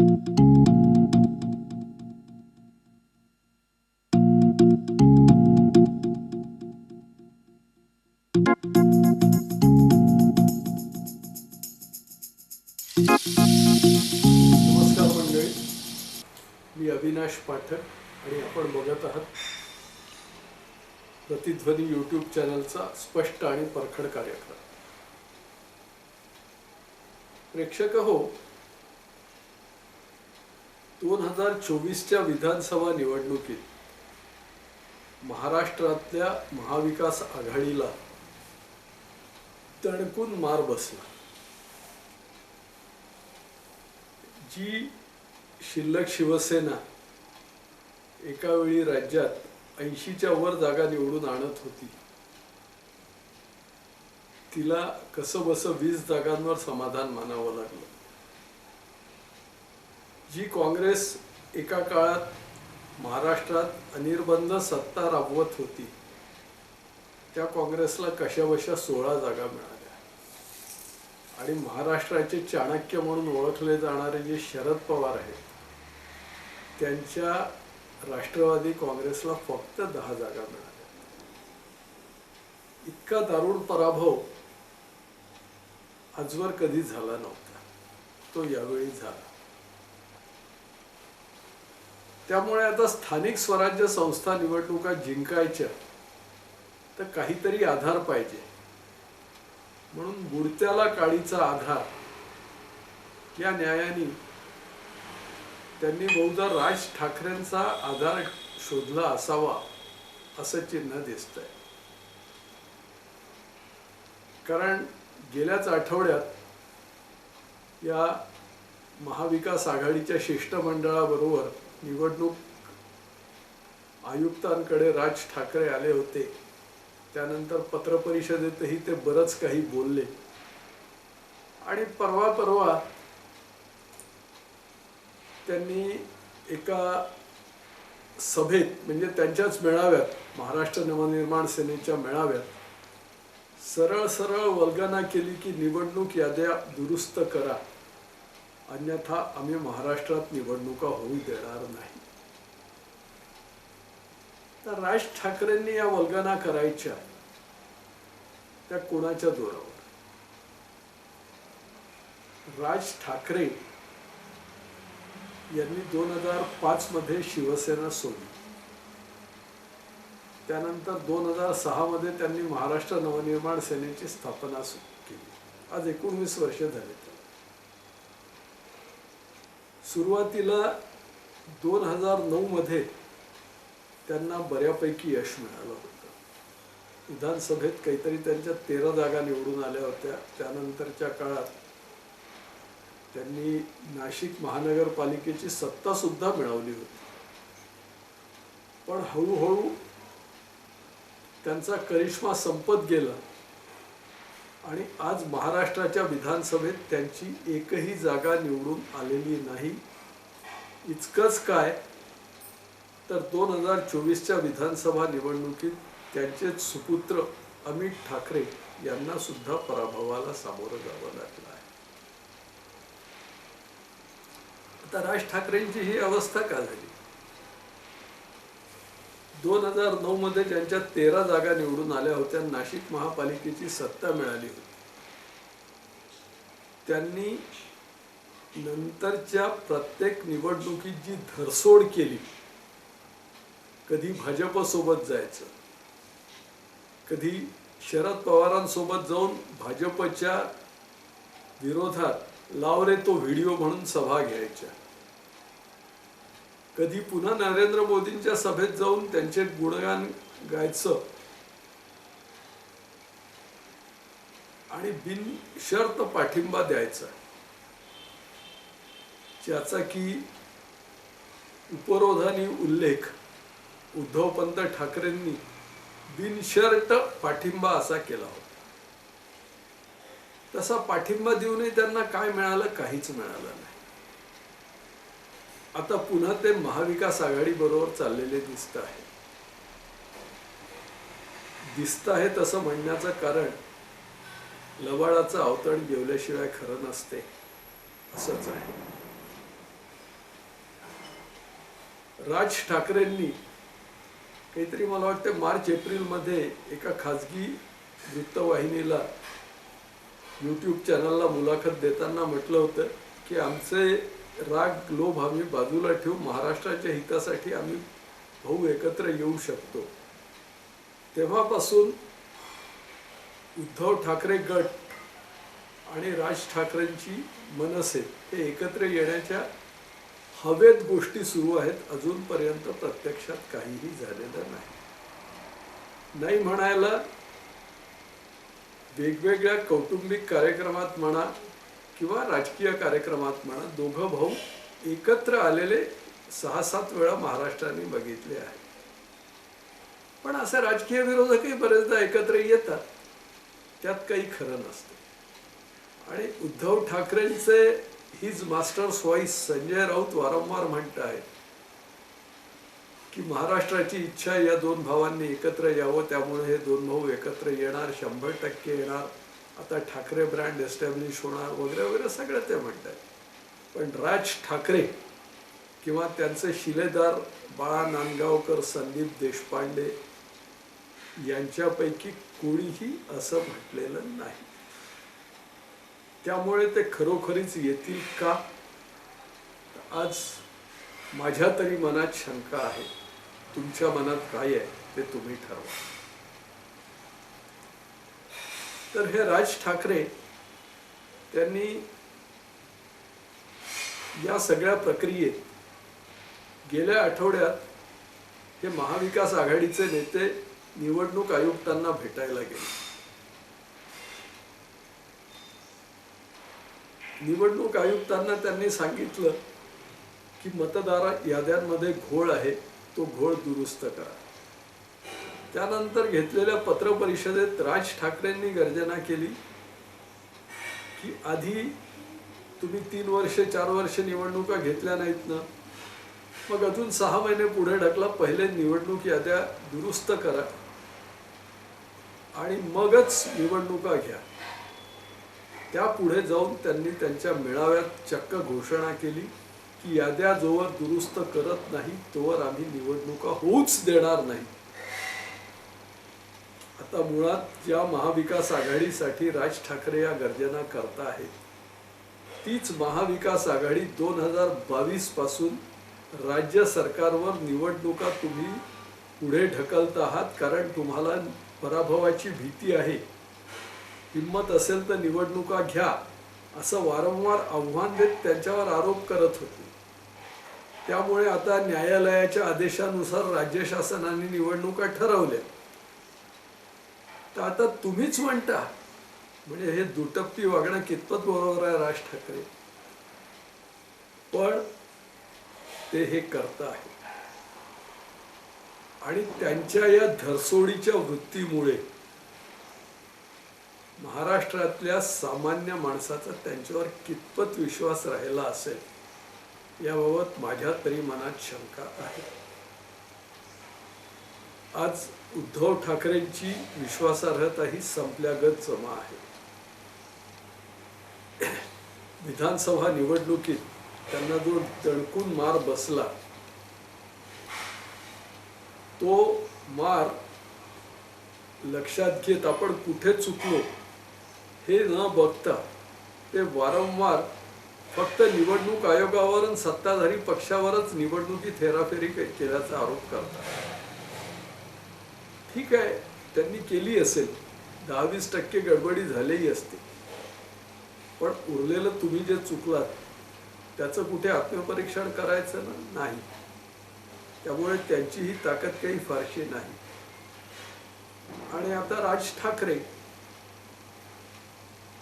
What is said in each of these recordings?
नमस्कार मंडळी. मी अविनाश पाठक आणि आपण बघत आहात प्रतिध्वनी यूट्यूब चॅनलचा स्पष्ट आणि परखड कार्यक्रम. प्रेक्षक हो दोन हजार चोवीसच्या विधानसभा निवडणुकीत महाराष्ट्रातल्या महाविकास आघाडीला तणकून मार बसला. जी शिल्लक शिवसेना एका वेळी राज्यात ऐंशीच्या वर जागा निवडून आणत होती. तिला कसं बसं वीस जागांवर समाधान मानावं लागलं. जी काँग्रेस एका काळात महाराष्ट्रात अनिर्बंध सत्ता राबवत होती त्या काँग्रेसला कशाबशा सोळा जागा मिळाल्या. आणि महाराष्ट्राचे चाणक्य म्हणून ओळखले जाणारे जे शरद पवार आहेत त्यांच्या राष्ट्रवादी काँग्रेसला फक्त दहा जागा मिळाल्या. इतका दारुण पराभव आजवर कधी झाला नव्हता. तो यावेळी झाला. त्यामुळे आता स्थानिक स्वराज्य संस्था निवडणुका जिंकायच्या तर काहीतरी आधार पाहिजे. म्हणून बुडत्याला काळीचा आधार या न्यायाने त्यांनी बहुधा राज ठाकरेंचा आधार शोधला असावा असं चिन्ह दिसतंय. कारण गेल्याच आठवड्यात या महाविकास आघाडीच्या शिष्टमंडळाबरोबर निवडणूक आयुक्तांकडे राज ठाकरे आले होते. त्यानंतर पत्रपरिषदेतही ते बरंच काही बोलले. आणि परवा परवा त्यांनी एका सभेत म्हणजे त्यांच्याच मेळाव्यात महाराष्ट्र नवनिर्माण सेनेच्या मेळाव्यात सरळ सरळ वर्गना केली की निवडणूक याद्या दुरुस्त करा. अन्यथा आम्ही महाराष्ट्रात निवडणुका होऊ देणार नाही. तर राज ठाकरेंनी या वल्गना करायच्या त्या कोणाच्या जोरावर? राज ठाकरे यांनी दोन हजार पाच मध्ये शिवसेना सोडली. त्यानंतर दोन हजार सहा मध्ये त्यांनी महाराष्ट्र नवनिर्माण सेनेची स्थापना केली. आज एकोणवीस वर्ष झाले. सुरुवातीला दोन हजार नऊ मध्ये त्यांना बऱ्यापैकी यश मिळालं होतं. विधानसभेत काहीतरी त्यांच्या तेरा जागा निवडून आल्या होत्या. त्यानंतरच्या काळात त्यांनी नाशिक महानगरपालिकेची सत्ता सुद्धा मिळवली होती. पण हळूहळू त्यांचा करिश्मा संपत गेला. आणि आज महाराष्ट्राच्या विधानसभेत त्यांची एकही जागा निवडून आलेली नाही. इतकंच काय तर दोन हजार चोवीसच्या विधानसभा निवडणुकीत त्यांचेच सुपुत्र अमित ठाकरे यांना सुद्धा पराभवाला सामोरं जावं लागलं आहे. आता राज ठाकरेंची ही अवस्था का झाली? दोन हजार नऊ मध्ये ज्यांच्या तेरा जागा निवडून आल्या होत्या. नाशिक महापालिकेची सत्ता मिळाली होती. त्यांनी नंतरच्या प्रत्येक निवडणुकीत जी धरसोड केली कधी भाजपसोबत जायचं कधी शरद पवारांसोबत जाऊन भाजपच्या विरोधात लावरे तो व्हिडिओ म्हणून सभा घ्यायच्या. कधी पुन्हा नरेंद्र मोदींच्या सभेत जाऊन त्यांचे गुणगान गायचं. आणि बिनशर्त पाठिंबा द्यायचा. ज्याचा की उपरोधानी उल्लेख उद्धवपंत ठाकरेंनी बिनशर्त पाठिंबा असा केला होता. तसा पाठिंबा देऊनही त्यांना काय मिळालं काहीच मिळालं नाही. आता पुन्हा ते महाविकास आघाडी बरोबर चाललेले दिसत आहे. दिसत आहे तसं म्हणण्याचं कारण लवाळाचं अवतरण जेवल्याशिवाय खरं नसते असंच आहे. राज ठाकरेंनी काहीतरी मला वाटतं मार्च एप्रिलमध्ये एका खाजगी वृत्तवाहिनीला यूट्यूब चॅनलला मुलाखत देताना म्हटलं होतं की आमचे राग लोभ आम्ही बाजूला ठेवू महाराष्ट्राच्या हितासाठी आम्ही भाऊ एकत्र येऊ शकतो. तेव्हापासून उद्धव ठाकरे गट आणि राज ठाकरेंची मनसे हे एकत्र येण्याच्या हवेत गोष्टी सुरू आहेत. अजूनपर्यंत प्रत्यक्षात काहीही झालेलं नाही. नाही म्हणायला वेगवेगळ्या कौटुंबिक कार्यक्रमात म्हणा किंवा राजकीय कार्यक्रमात म्हणा दोघं भाऊ एकत्र आलेले सहा सात वेळा महाराष्ट्राने बघितले आहे. पण असे राजकीय विरोधकही बरेचदा एकत्र येतात. त्यात काही खरं नसतं. आणि Uddhav ठाकरेंचे his master's voice Sanjay Raut वारंवार म्हणत आहेत की महाराष्ट्राची इच्छा या दोन भावांनी एकत्र यावं त्यामुळे हे दोन भाऊ एकत्र येणार शंभर टक्के येणार. आता ठाकरे ब्रँड एस्टॅब्लिश होणार वगैरे वगैरे सगळं ते म्हणतात. पण राज ठाकरे किंवा त्यांचे शिलेदार बाळा नांदगावकर संदीप देशपांडे यांच्यापैकी कोणीही असं म्हटलेलं नाही. त्यामुळे ते खरोखरीच येतील का? आज माझ्या तरी मनात शंका आहे. तुमच्या मनात काय आहे ते तुम्ही ठरवा. तर हे राज ठाकरे त्यांनी या सगळ्या प्रक्रियेत गेल्या आठवड्यात हे महाविकास आघाडीचे नेते निवडणूक आयुक्तांना भेटायला गेले. निवडणूक आयुक्तांना त्यांनी सांगितलं की मतदार याद्यांमध्ये घोळ आहे तो घोळ दुरुस्त करा. त्यानंतर घेतलेल्या पत्रपरिषदेत राज ठाकरेंनी गर्जना केली की आधी तुम्ही तीन वर्ष चार वर्ष निवडणुका घेतल्या नाहीत ना? मग अजून सहा महिने पुढे ढकला पहिले निवडणूक याद्या दुरुस्त करा. आणि मगच निवडणुका घ्या. त्या पुढे जाऊन त्यांनी त्यांच्या मेळाव्यात चक्क घोषणा केली की याद्या जोवर दुरुस्त करत नाही तोवर आम्ही निवडणुका होऊच देणार नाही. आता मुळात ज्या महाविकास आघाडीसाठी राज ठाकरे या गर्जना करत आहेत तीच महाविकास आघाडी दोन हजार बावीसपासून राज्य सरकारवर निवडणुका तुम्ही पुढे ढकलत आहात कारण तुम्हाला पराभवाची भीती आहे. हिंमत असेल तर निवडणुका घ्या असं वारंवार आव्हान देत त्यांच्यावर आरोप करत होते. त्यामुळे आता न्यायालयाच्या आदेशानुसार राज्य शासनाने निवडणुका ठरवल्या तर आता तुम्हीच म्हणता. म्हणजे हे दुटप्पी वागणं कितपत बरोबर आहे राज ठाकरे? पण ते हे करत आहे. आणि त्यांच्या या धरसोडीच्या वृत्तीमुळे महाराष्ट्रातल्या सामान्य माणसाचा त्यांच्यावर कितपत विश्वास राहिला असेल याबाबत माझ्या तरी मनात शंका आहे. आज उद्धव ठाकरेंची विश्वासार्हता ही संपल्यागत जमा आहे. विधानसभा निवडणुकीत त्यांना जो दडकून मार बसला तो मार लक्षात घेत आपण कुठे चुकलो हे न बघता ते वारंवार फक्त निवडणूक आयोगावर सत्ताधारी पक्षावरच निवडणुकीत हेराफेरी केल्याचा आरोप करतात. ठीक आहे त्यांनी केली असेल. दहावीस टक्के गडबडी झालेली असते. पण उरलेलं तुम्ही जे चुकलात त्याचं कुठे आत्मपरीक्षण करायचं ना? नाही. त्यामुळे त्यांची ही ताकद काही फारशी नाही. आणि आता राज ठाकरे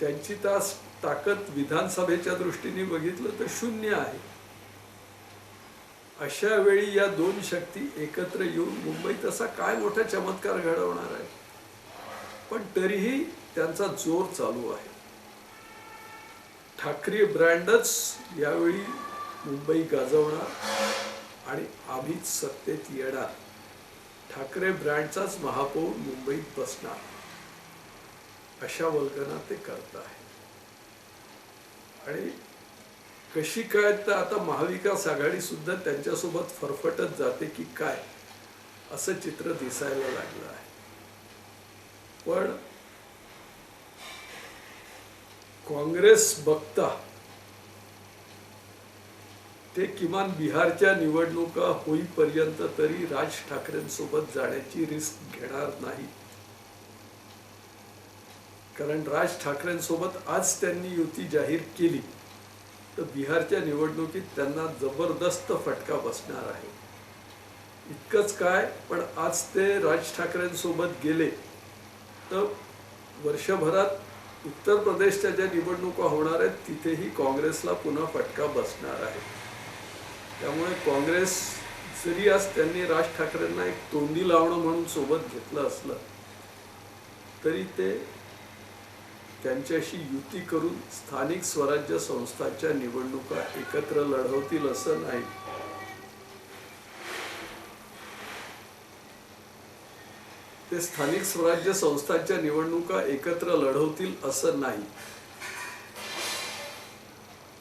त्यांची तास ताकद विधानसभेच्या दृष्टीने बघितलं तर शून्य आहे. अशा वेळी या दोन शक्ती एकत्र येऊन मुंबईत असा काय मोठा चमत्कार घडवणार आहे? पण तरीही त्यांचा जोर चालू आहे. ठाकरे ब्रँडच यावेळी मुंबई गाजवणार आणि आम्हीच सत्तेत येणार. ठाकरे ब्रँडचाच महापौर मुंबईत बसणार. अशा वल्गना ते करत आहे आणि कशी काय तर आता महाविकास आघाडी सुद्धा त्यांच्यासोबत फरफटत जाते की काय? असं चित्र दिसायला लागलं आहे. पण काँग्रेस बघता ते किमान बिहारच्या निवडणुका होईपर्यंत तरी राज ठाकरेंसोबत जाण्याची रिस्क घेणार नाही. कारण राज ठाकरेंसोबत आज त्यांनी युती जाहीर केली. तर बिहारच्या निवडणुकीत त्यांना जबरदस्त फटका बसणार आहे. इतकंच काय पण आज ते राज ठाकरेंसोबत गेले. तर वर्षभरात उत्तर प्रदेशच्या ज्या निवडणुका होणार आहेत तिथेही काँग्रेसला पुन्हा फटका बसणार आहे. त्यामुळे काँग्रेस जरी आज त्यांनी राज ठाकरेंना एक तोंडी लावणं म्हणून सोबत घेतलं असलं तरी ते त्यांच्याशी युती करून स्थानिक स्वराज्य संस्थांच्या निवडणुका एकत्र लढवतील असं नाही. ते स्थानिक स्वराज्य संस्थांच्या निवडणुका एकत्र लढवतील असं नाही.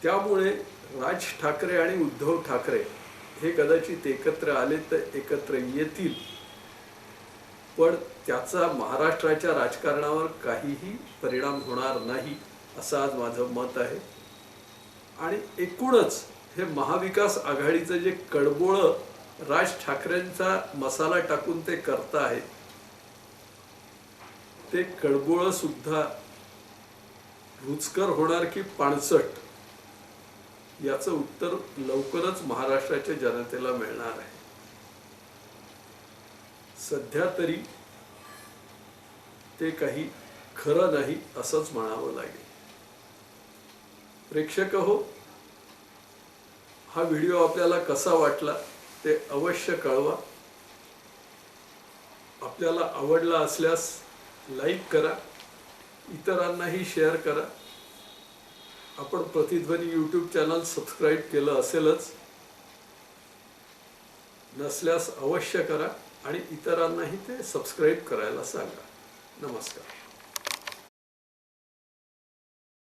त्यामुळे राज ठाकरे आणि उद्धव ठाकरे हे कदाचित एकत्र आले तर एकत्र येतील. पण त्याचा महाराष्ट्राच्या राजकारणावर काहीही परिणाम होणार नाही असं आज माझं मत आहे. आणि एकूणच हे महाविकास आघाडीचं जे कडबोळं राज ठाकरेंचा मसाला टाकून ते करताहेत ते कडबोळं सुद्धा रुचकर होणार की पाणसट याचं उत्तर लवकरच महाराष्ट्राच्या जनतेला मिळणार आहे. सध्या तरी ते काही खरं नाही असंच म्हणावं लागेल. प्रेक्षक हो हा व्हिडिओ आपल्याला कसा वाटला ते अवश्य कळवा. आपल्याला आवडला असल्यास लाईक करा इतरांनाही शेअर करा. आपण प्रतिध्वनी यूट्यूब चॅनल सबस्क्राईब केलं असेलच नसल्यास अवश्य करा. आणि इतरांनाही ते सबस्क्राईब करायला सांगा. नमस्कार.